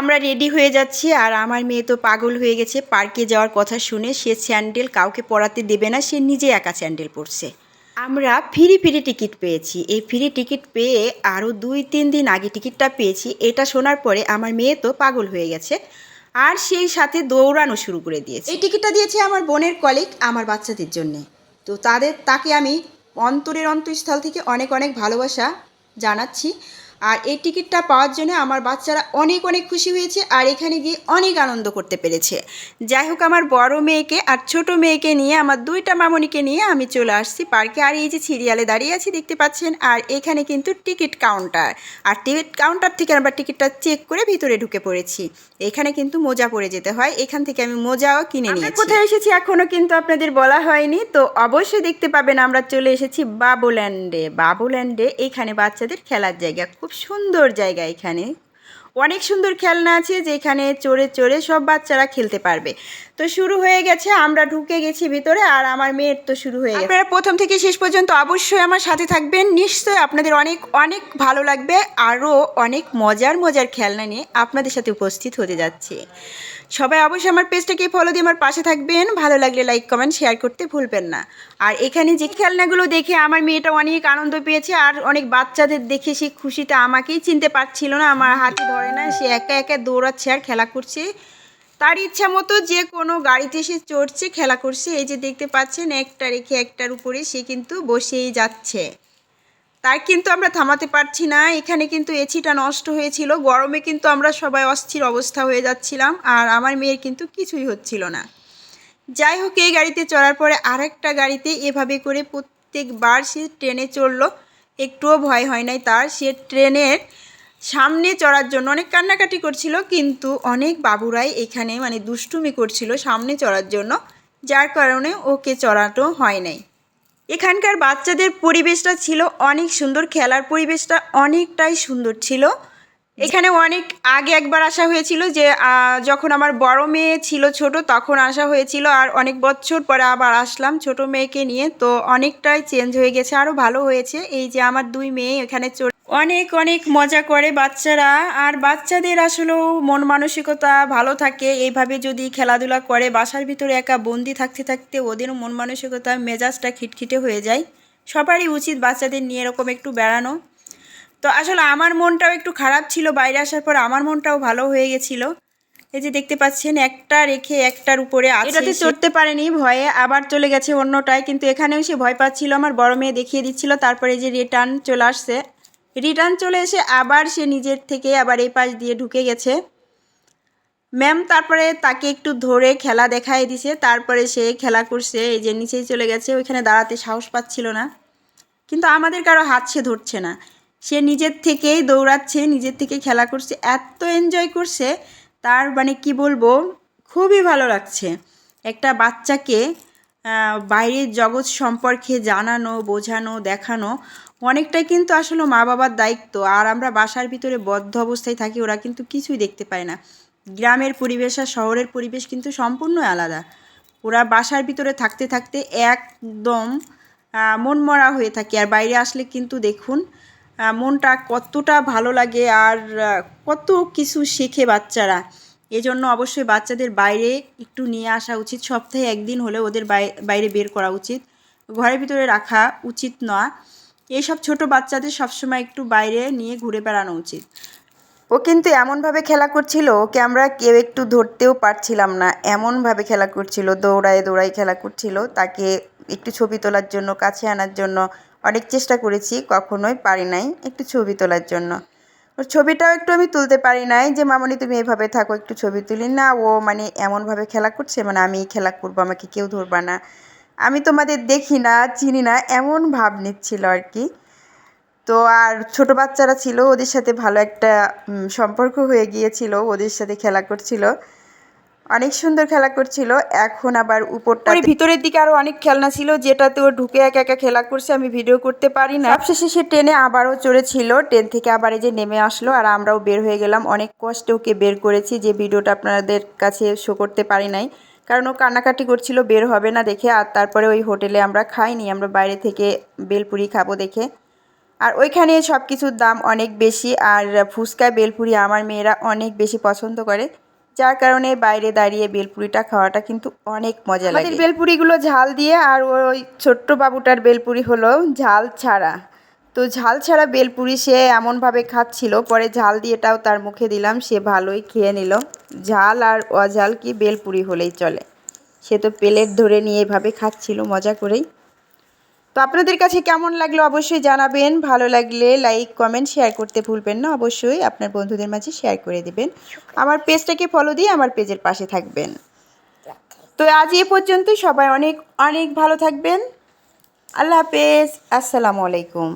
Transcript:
আমরা রেডি হয়ে যাচ্ছি আর আমার মেয়ে তো পাগল হয়ে গেছে পার্কে যাওয়ার কথা শুনে সে স্যান্ডেল কাউকে পরাতে দেবে না, সে নিজে একা স্যান্ডেল পরছে। আমরা ফ্রি ফ্রি টিকিট পেয়েছি। এই ফ্রি টিকিট পেয়ে আরও দুই তিন দিন আগে টিকিটটা পেয়েছি। এটা শোনার পরে আমার মেয়ে তো পাগল হয়ে গেছে আর সেই সাথে দৌড়ানো শুরু করে দিয়েছে। এই টিকিটটা দিয়েছে আমার বোনের কলিগ আমার বাচ্চাদের জন্যে। তো তাদের, তাকে আমি অন্তরের অন্তঃস্থল থেকে অনেক অনেক ভালোবাসা জানাচ্ছি। আর এই টিকিটটা পাওয়ার জন্য আমার বাচ্চারা অনেক অনেক খুশি হয়েছে আর এখানে গিয়ে অনেক আনন্দ করতে পেরেছে। যাই হোক আমার বড় মেয়েকে আর ছোট মেয়েকে নিয়ে আমার দুইটা মামনিকে নিয়ে আমি চলে আসছি পার্কে। আর এই যে সিরিয়ালে দাঁড়িয়ে আছি দেখতে পাচ্ছেন? আর এখানে কিন্তু টিকিট কাউন্টার। আর টিকিট কাউন্টার থেকে আমরা টিকিটটা চেক করে ভিতরে ঢুকে পড়েছি। এখানে কিন্তু মোজা পরে যেতে হয়। এখান থেকে আমি মোজাও কিনে নিয়েছি। কোথায় এসেছি এখনও কিন্তু আপনাদের বলা হয়নি। তো অবশ্যই দেখতে পাবেন আমরা চলে এসেছি বাবুল্যান্ডে। বাবুল্যান্ডে এখানে বাচ্চাদের খেলার জায়গা। খুব সুন্দর জায়গা এখানে। অনেক সুন্দর খেলনা আছে যেখানে চড়ে চড়ে সব বাচ্চারা খেলতে পারবে। তো শুরু হয়ে গেছে, আমরা ঢুকে গেছি ভিতরে আর আমার মেয়ের তো শুরু হয়ে গেছে। আপনারা প্রথম থেকে শেষ পর্যন্ত অবশ্যই আমার সাথে থাকবেন। নিশ্চয়ই আপনাদের অনেক অনেক ভালো লাগবে, আরও অনেক মজার মজার খেলনা নিয়ে আপনাদের সাথে উপস্থিত হতে যাচ্ছে। সবাই অবশ্যই আমার পেজটাকে ফলো দিয়ে আমার পাশে থাকবেন। ভালো লাগলে লাইক কমেন্ট শেয়ার করতে ভুলবেন না। আর এখানে যে খেলনাগুলো দেখে আমার মেয়েটা অনেক আনন্দ পেয়েছে আর অনেক বাচ্চাদের দেখে সে খুশিতে আমাকেই চিনতে পারছিল না, আমার হাতে ধরে না, সে একা একা দৌড়াচ্ছে আর খেলা করছে। তার ইচ্ছা মতো যে কোনো গাড়িতে সে চড়ছে, খেলা করছে। এই যে দেখতে পাচ্ছেন, একটা রেখে একটার উপরে সে কিন্তু বসেই যাচ্ছে। তার কিন্তু আমরা থামাতে পারছি না। এখানে কিন্তু এসিটা নষ্ট হয়েছিল। গরমে কিন্তু আমরা সবাই অস্থির অবস্থা হয়ে যাচ্ছিলাম আর আমার মেয়ের কিন্তু কিছুই হচ্ছিল না। যাই হোক, এই গাড়িতে চড়ার পরে আরেকটা গাড়িতে এভাবে করে প্রত্যেকবার সে ট্রেনে চড়লো। একটুও ভয় হয় নাই তার। সে ট্রেনের সামনে চড়ার জন্য অনেক কান্নাকাটি করছিল, কিন্তু অনেক বাবুরাই এখানে মানে দুষ্টুমি করছিল সামনে চড়ার জন্য, যার কারণে ওকে চড়ানো হয় নাই। এখানকার বাচ্চাদের পরিবেশটা ছিল অনেক সুন্দর, খেলার পরিবেশটা অনেকটাই সুন্দর ছিল। এখানে অনেক আগে একবার আসা হয়েছিল যে যখন আমার বড় মেয়ে ছিল ছোট তখন আসা হয়েছিল, আর অনেক বছর পরে আবার আসলাম ছোট মেয়েকে নিয়ে, তো অনেকটাই চেঞ্জ হয়ে গেছে আরও ভালো হয়েছে। এই যে আমার দুই মেয়ে এখানে চড়ে অনেক অনেক মজা করে বাচ্চারা। আর বাচ্চাদের আসলেও মন মানসিকতা ভালো থাকে। এইভাবে যদি খেলাধুলা করে বাসার ভিতরে একা বন্দি থাকতে থাকতে ওদের মন মানসিকতা মেজাজটা খিটখিটে হয়ে যায়। সবারই উচিত বাচ্চাদের নিয়ে এরকম একটু বেড়ানো। তো আসলে আমার মনটাও একটু খারাপ ছিল বাইরে আসার পর আমার মনটাও ভালো হয়ে গেছিল। এই যে দেখতে পাচ্ছেন একটা রেখে একটার উপরে এটাতে চড়তে পারেনি ভয়ে আবার চলে গেছে অন্যটায়। কিন্তু এখানেও সে ভয় পাচ্ছিল আমার বড় মেয়ে দেখিয়ে দিচ্ছিল। তারপরে যে রিটার্ন চলে আসছে। রিটার্ন চলে এসে আবার সে নিজের থেকে আবার এই পাশ দিয়ে ঢুকে গেছে। ম্যাম তারপরে তাকে একটু ধরে খেলা দেখাই দিছে, তারপরে সে খেলা করছে, এই যে নিচেই চলে গেছে, ওইখানে দাঁড়াতে সাহস পাচ্ছিল না। কিন্তু আমাদের কারও হাত সে ধরছে না। সে নিজের থেকেই দৌড়াচ্ছে, নিজের থেকে খেলা করছে, এত এনজয় করছে, তার মানে কি বলব, খুবই ভালো লাগছে। একটা বাচ্চাকে বাইরের জগৎ সম্পর্কে জানানো, বোঝানো, দেখানো অনেকটাই কিন্তু আসলে মা বাবার দায়িত্ব। আর আমরা বাসার ভিতরে বদ্ধ অবস্থায় থাকি, ওরা কিন্তু কিছুই দেখতে পায় না। গ্রামের পরিবেশ আর শহরের পরিবেশ কিন্তু সম্পূর্ণ আলাদা। ওরা বাসার ভিতরে থাকতে থাকতে একদম মনমরা হয়ে থাকে। আর বাইরে আসলে কিন্তু দেখুন মনটা কতটা ভালো লাগে আর কত কিছু শেখে বাচ্চারা। এজন্য অবশ্যই বাচ্চাদের বাইরে একটু নিয়ে আসা উচিত। সপ্তাহে একদিন হলে ওদের বাই- বাইরে বের করা উচিত। ঘরের ভিতরে রাখা উচিত নয় এইসব ছোট বাচ্চাদের সবসময় একটু বাইরে নিয়ে ঘুরে বেড়ানো উচিত। ও কিন্তু এমনভাবে খেলা করছিল, ওকে আমরা কেউ একটু ধরতেও পারছিলাম না। এমনভাবে খেলা করছিল, দৌড়ায় দৌড়ায় খেলা করছিল। তাকে একটু ছবি তোলার জন্য, কাছে আনার জন্য অনেক চেষ্টা করেছি, কখনোই পারি নাই একটু ছবি তোলার জন্য। ওর ছবিটাও একটু আমি তুলতে পারি নাই যে, মামনি, তুমি এভাবে থাকো, একটু ছবি তুলি। না, ও মানে এমনভাবে খেলা করছে মানে আমি খেলা করব, আমাকে কেউ ধরবা না। আমি তোমাদের দেখি না চিনি না এমন ভাব নিচ্ছিল আর কি। তো আর ছোট বাচ্চারা ছিল ওদের সাথে ভালো একটা সম্পর্ক হয়ে গিয়েছিল ওদের সাথে খেলা করছিল। অনেক সুন্দর খেলা করছিল এখন আবার উপরটা ভিতরের দিকে আরও অনেক খেলনা ছিল যেটাতে ও ঢুকে একা একা খেলা করছে আমি ভিডিও করতে পারি না। সবশেষে সে ট্রেনে আবারও চড়েছিল ট্রেন থেকে আবার এই যে নেমে আসলো আর আমরাও বের হয়ে গেলাম। অনেক কষ্টে ওকে বের করেছি যে ভিডিওটা আপনাদের কাছে শো করতে পারি নাই। কারণ ও কান্নাকাটি করছিল বের হবে না দেখে আর তারপরে ওই হোটেলে আমরা খাইনি আমরা বাইরে থেকে বেলপুরি খাব দেখে। আর ওইখানে সব কিছুর দাম অনেক বেশি আর ফুচকা বেলপুরি আমার মেয়েরা অনেক বেশি পছন্দ করে। যার কারণে বাইরে দাঁড়িয়ে বেলপুরিটা খাওয়াটা কিন্তু অনেক মজা লাগে। বেলপুরিগুলো ঝাল দিয়ে আর ওই ছোট্ট বাবুটার বেলপুরি হলো ঝাল ছাড়া। তো ঝাল ছাড়া বেলপুরি সে এমনভাবে খাচ্ছিল, পরে ঝাল দিয়েটাও তার মুখে দিলাম, সে ভালোই খেয়ে নিল। ঝাল আর অঝাল কি বেলপুরি হলেই চলে। সে তো প্লেট ধরে নিয়ে এভাবে খাচ্ছিল, মজা করেই। তো আপনাদের কাছে কেমন লাগল অবশ্যই জানাবেন, ভালো লাগলে লাইক, কমেন্ট, শেয়ার করতে ভুলবেন না, অবশ্যই আপনার বন্ধুদের মাঝে শেয়ার করে দেবেন। আমার পেজটাকে ফলো দিয়ে আমার পেজের পাশে থাকবেন। তো আজ এ পর্যন্তই, সবাই অনেক অনেক ভালো থাকবেন। আল্লাহ হাফেজ, আসসালামু আলাইকুম।